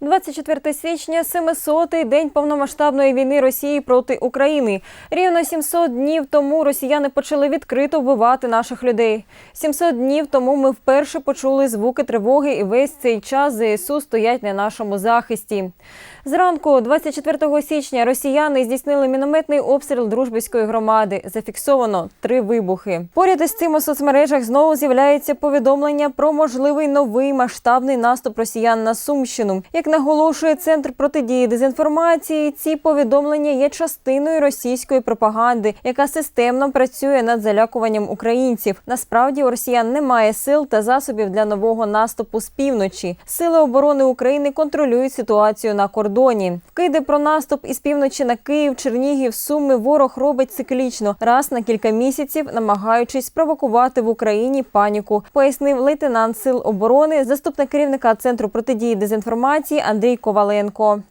24 січня 700-й день повномасштабної війни Росії проти України. Рівно 700 днів тому росіяни почали відкрито вбивати наших людей. 700 днів тому ми вперше почули звуки тривоги, і весь цей час ЗСУ стоять на нашому захисті. Зранку, 24 січня, росіяни здійснили мінометний обстріл дружбівської громади. Зафіксовано три вибухи. Поряд із цим у соцмережах знову з'являється повідомлення про можливий новий масштабний наступ росіян на Сумщину. Як наголошує центр протидії дезінформації, ці повідомлення є частиною російської пропаганди, яка системно працює над залякуванням українців. Насправді у росіян немає сил та засобів для нового наступу з півночі. Сили оборони України контролюють ситуацію на кордоні. Вкиди про наступ із півночі на Київ, Чернігів, Суми ворог робить циклічно раз на кілька місяців, намагаючись спровокувати в Україні паніку, пояснив лейтенант сил оборони, заступник керівника центру протидії дезінформації Андрій Коваленко.